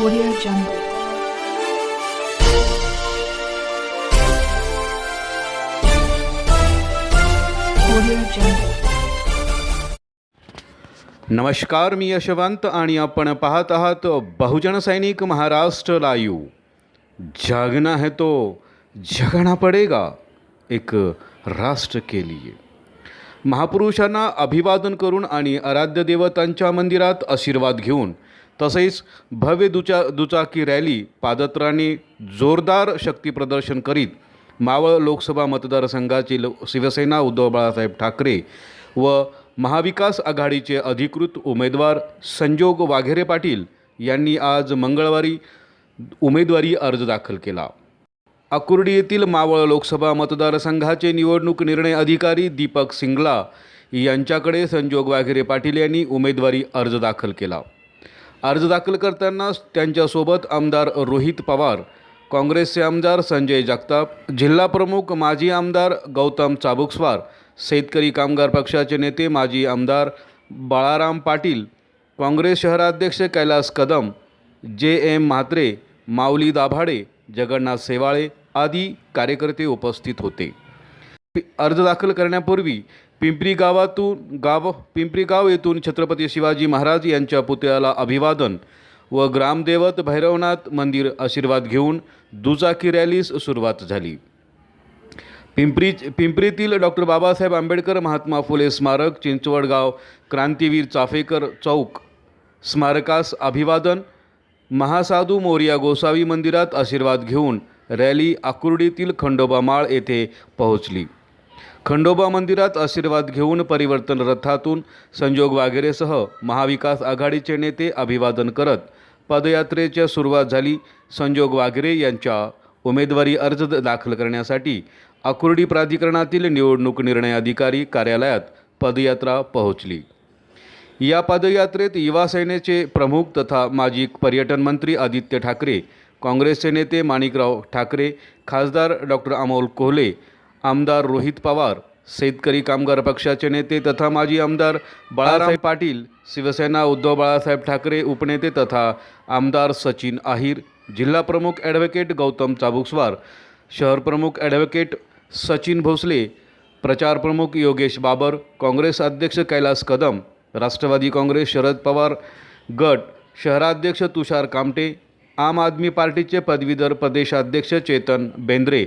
Audio Jungle. नमस्कार मी यशवंत आणि आपण पाहत आहात बहुजन सैनिक महाराष्ट्र लाईव्ह. जागना है तो जगना पडेगा एक राष्ट्र के लिए. महापुरुषांना अभिवादन करून आणि आराध्य देवतांच्या मंदिरात आशीर्वाद घेऊन तसेच भव्य दुचा दुचाकी रॅली पादत्राणे जोरदार शक्तीप्रदर्शन करीत मावळ लोकसभा मतदारसंघाची लो शिवसेना उद्धव बाळासाहेब ठाकरे व महाविकास आघाडीचे अधिकृत उमेदवार संजोग वाघेरे पाटील यांनी आज मंगळवारी उमेदवारी अर्ज दाखल केला. अकुर्डी येथील मावळ लोकसभा मतदारसंघाचे निवडणूक निर्णय अधिकारी दीपक सिंगला यांच्याकडे संजोग वाघेरे पाटील यांनी उमेदवारी अर्ज दाखल केला. अर्ज दाखल करताना त्यांच्यासोबत आमदार रोहित पवार काँग्रेसचे आमदार संजय जगताप जिल्हा प्रमुख माजी आमदार गौतम चाबुकस्वार शेतकरी कामगार पक्षाचे नेते माजी आमदार बाळाराम पाटील काँग्रेस शहराध्यक्ष कैलास कदम जे एम म्हात्रे माऊली दाभाडे जगन्नाथ सेवाळे आदी कार्यकर्ते उपस्थित होते. पि- अर्ज दाखल करण्यापूर्वी पिंपरी गावातून गाव पिंपरी गाव येथून छत्रपती शिवाजी महाराज यांच्या पुतळ्याला अभिवादन व ग्रामदेवत भैरवनाथ मंदिर आशीर्वाद घेऊन दुचाकी रॅलीस सुरुवात झाली. पिंपरी पिंपरीतील डॉक्टर बाबासाहेब आंबेडकर महात्मा फुले स्मारक चिंचवड गाव क्रांतीवीर चाफेकर चौक स्मारकास अभिवादन महासाधू मोरिया गोसावी मंदिरात आशीर्वाद घेऊन रॅली आकुर्डीतील खंडोबा माळ येथे पोहोचली. खंडोबा मंदिरात आशीर्वाद घेऊन परिवर्तन रथातून संजोग वागेरेसह महाविकास आघाडीचे नेते अभिवादन करत पदयात्रेच्या सुरुवात झाली. संजोग वागेरे यांच्या उमेदवारी अर्ज दाखल करण्यासाठी आकुर्डी प्राधिकरणातील निवडणूक निर्णय अधिकारी कार्यालयात पदयात्रा पोहोचली. या पदयात्रेत युवा सेनेचे प्रमुख तथा माजी पर्यटन मंत्री आदित्य ठाकरे काँग्रेसचे नेते माणिकराव ठाकरे खासदार डॉक्टर अमोल कोहले आमदार रोहित पवार शेतकरी कामगार पक्षाचे नेते तथा माजी आमदार बाळासाहेब पाटील शिवसेना उद्धव बाळासाहेब ठाकरे उपनेते तथा आमदार सचिन आहिर जिल्हाप्रमुख ॲडव्होकेट गौतम चाबुकस्वार शहरप्रमुख ॲडव्होकेट सचिन भोसले प्रचार प्रमुख योगेश बाबर काँग्रेस अध्यक्ष कैलास कदम राष्ट्रवादी काँग्रेस शरद पवार गट शहराध्यक्ष तुषार कामटे आम आदमी पार्टीचे पदवीधर प्रदेशाध्यक्ष चेतन बेंद्रे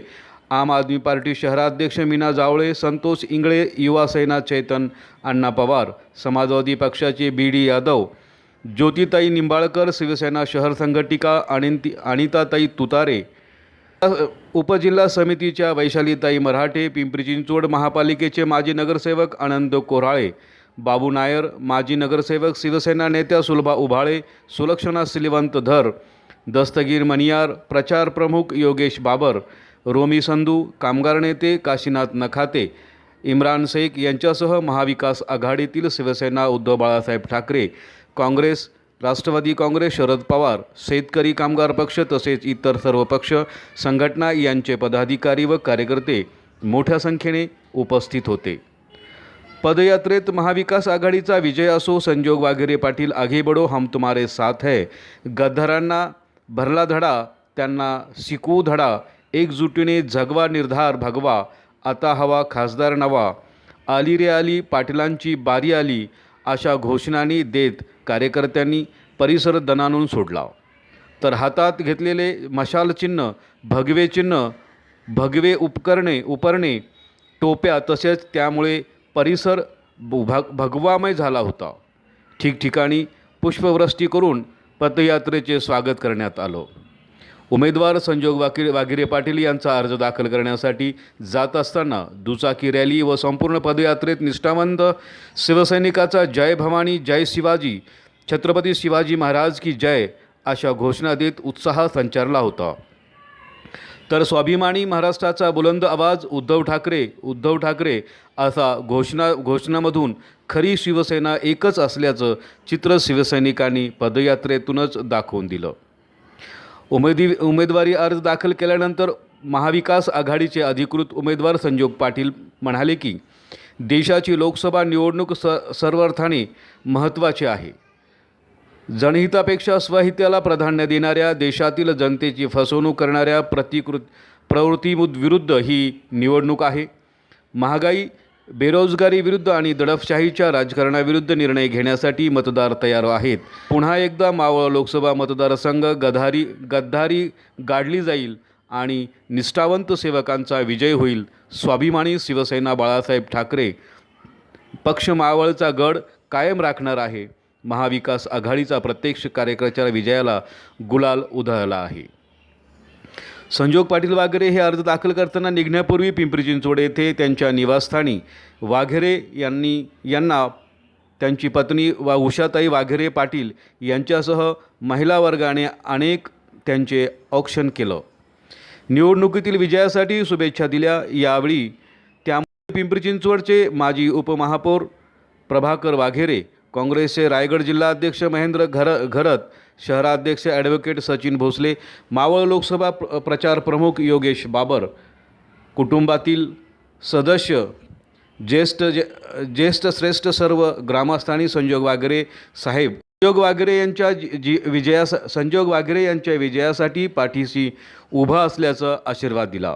आम आदमी पार्टी शहराध्यक्ष मीना जावळे संतोष इंगळे युवा सेना चेतन अण्णा पवार समाजवादी पक्षाचे बी डी यादव ज्योतिताई निंबाळकर शिवसेना शहर संघटिका अनिंती अनिताताई तुतारे उपजिल्हा समितीच्या वैशालीताई मराठे पिंपरी चिंचवड महापालिकेचे माजी नगरसेवक आनंद कोराळे बाबू नायर माजी नगरसेवक शिवसेना नेत्या सुलभा उभाळे सुलक्षणा श्रीवंत धर दस्तगीर मनियार प्रचार प्रमुख योगेश बाबर रोमी संधू कामगार नेते काशीनाथ नखाते इम्रान शेख यांच्यासह महाविकास आघाडीतील शिवसेना उद्धव बाळासाहेब ठाकरे काँग्रेस राष्ट्रवादी काँग्रेस शरद पवार शेतकरी कामगार पक्ष तसेच इतर सर्व पक्ष संघटना यांचे पदाधिकारी व कार्यकर्ते मोठ्या संख्येने उपस्थित होते. पदयात्रेत महाविकास आघाडीचा विजय असो संजोग वाघेरे पाटील आघे बडो हम तुम्हारे साथ है. गद्दारांना भरला धडा त्यांना शिकवू धडा एकजुटीने जगवा निर्धार भगवा आता हवा खासदार नवा. आली रे आली पाटलांची बारी आली अशा घोषणांनी देत कार्यकर्त्यांनी परिसर दणानून सोडला. तर हातात घेतलेले मशाल चिन्ह भगवे चिन्ह भगवे उपकरणे उपरणे टोप्या तसेच त्यामुळे परिसर भग भगवामय झाला होता. ठिकठिकाणी पुष्पवृष्टी करून पदयात्रेचे स्वागत करण्यात आलं. उमेदवार संजोग वाकिर वाघिरे पाटील यांचा अर्ज दाखल करण्यासाठी जात असताना दुचाकी रॅली व संपूर्ण पदयात्रेत निष्ठावंत शिवसैनिकाचा जय भवानी जय शिवाजी छत्रपती शिवाजी महाराज की जय अशा घोषणा देत उत्साह संचारला होता. तर स्वाभिमानी महाराष्ट्राचा बुलंद आवाज उद्धव ठाकरे उद्धव ठाकरे असा घोषणा घोषणामधून खरी शिवसेना एकच असल्याचं चित्र शिवसैनिकांनी पदयात्रेतूनच दाखवून दिलं. उमेदी उमेदवारी अर्ज दाखल केल्यानंतर महाविकास आघाडीचे अधिकृत उमेदवार संजोग पाटील म्हणाले की देशाची लोकसभा निवडणूक स सर्वार्थाने महत्त्वाची आहे. जनहितापेक्षा स्वहिताला प्राधान्य देणाऱ्या देशातील जनतेची फसवणूक करणाऱ्या प्रतिकृत प्रवृत्तीविरुद्ध ही निवडणूक आहे. महागाई बेरोजगारी विरुद्ध आणि दडपशाहीच्या राजकारणाविरुद्ध निर्णय घेण्यासाठी मतदार तयार आहेत. पुन्हा एकदा मावळ लोकसभा मतदारसंघ गधारी गद्दारी गाडली जाईल आणि निष्ठावंत सेवकांचा विजय होईल स्वाभिमानी शिवसेना बाळासाहेब ठाकरे. पक्ष मावळचा गड कायम राखणार आहे. महाविकास आघाडीचा प्रत्यक्ष कार्यकर्त्याच्या विजयाला गुलाल उधळला आहे. संजोग पाटील वाघेरे हे अर्ज दाखल करताना निघण्यापूर्वी पिंपरी चिंचवड येथे त्यांच्या निवासस्थानी वाघेरे यांनी यांना त्यांची पत्नी वा उषाताई वाघेरे पाटील यांच्यासह महिला वर्गाने अनेक त्यांचे औक्षण केलं. निवडणुकीतील विजयासाठी शुभेच्छा दिल्या. यावेळी त्यामुळे पिंपरी चिंचवडचे माजी उपमहापौर प्रभाकर वाघेरे काँग्रेसचे रायगड जिल्हाध्यक्ष महेंद्र घर घरत शहराध्यक्ष ॲडव्होकेट सचिन भोसले मावळ लोकसभा प्र प्रचार प्रमुख योगेश बाबर कुटुंबातील सदस्य ज्येष्ठ जे ज्येष्ठ श्रेष्ठ सर्व ग्रामस्थानी संजोग वागरे साहेब. संजोग वागरे यांच्या जी जी संजोग वागरे यांच्या विजयासाठी पाठीशी उभा असल्याचा आशीर्वाद दिला.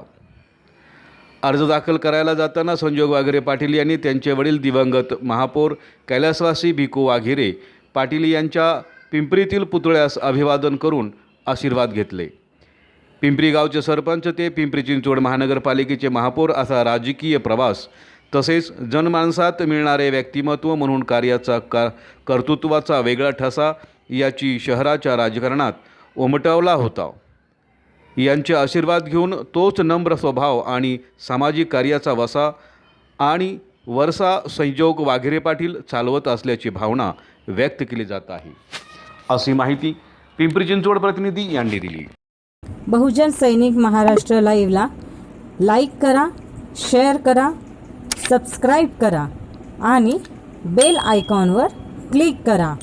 अर्ज दाखल करायला जाताना संजोग वाघेरे पाटील यांनी त्यांचे वडील दिवंगत महापौर कैलासवासी भिकू वाघेरे पाटील यांच्या पिंपरीतील पुतळ्यास अभिवादन करून आशीर्वाद घेतले. पिंपरी गावचे सरपंच ते पिंपरी चिंचवड महानगरपालिकेचे महापौर असा राजकीय प्रवास तसेच जनमानसात मिळणारे व्यक्तिमत्व म्हणून कार्याचा का कर्तृत्वाचा वेगळा ठसा याची शहराच्या राजकारणात उमटवला होता. यांचे आशीर्वाद घेऊन तोच नम्र स्वभाव आणि सामाजिक कार्याचा वसा आणि वरसा संजोग वाघेरे पाटील चालवत असल्याची भावना व्यक्त केली जात आहे. अशी माहिती पिंपरी चिंचवड प्रतिनिधी यांनी दिली. बहुजन सैनिक महाराष्ट्र लाईव्हला लाईक करा शेअर करा सबस्क्राईब करा आणि बेल आयकॉनवर क्लिक करा.